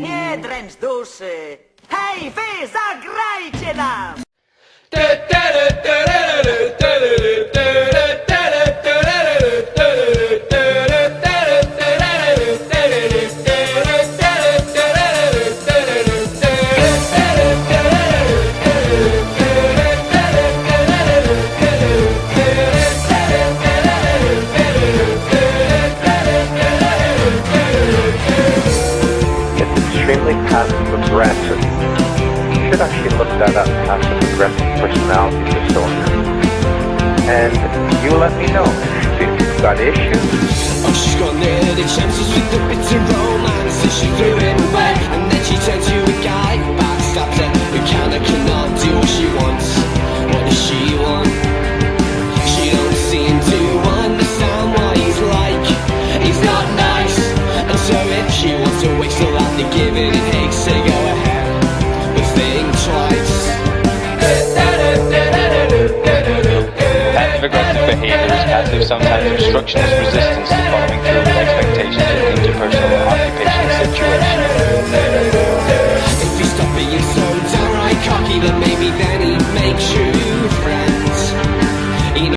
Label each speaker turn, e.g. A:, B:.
A: Nie dręcz duszy! Hej, wy, zagrajcie nam!
B: It's extremely passive aggressive. You should actually look that up, passive aggressive personality disorder. And you let me know if you've got issues.
C: Oh, she's got nearly chances with the bitter romance she threw it away. And then she turned to a guy, backstabbed her, who kinda cannot do what she wants. What does she want? She don't seem to understand what he's like. He's not to waste all that to give it say go ahead, but think twice.
D: Passive aggressive behavior is passive, sometimes obstructionist resistance to following through with expectations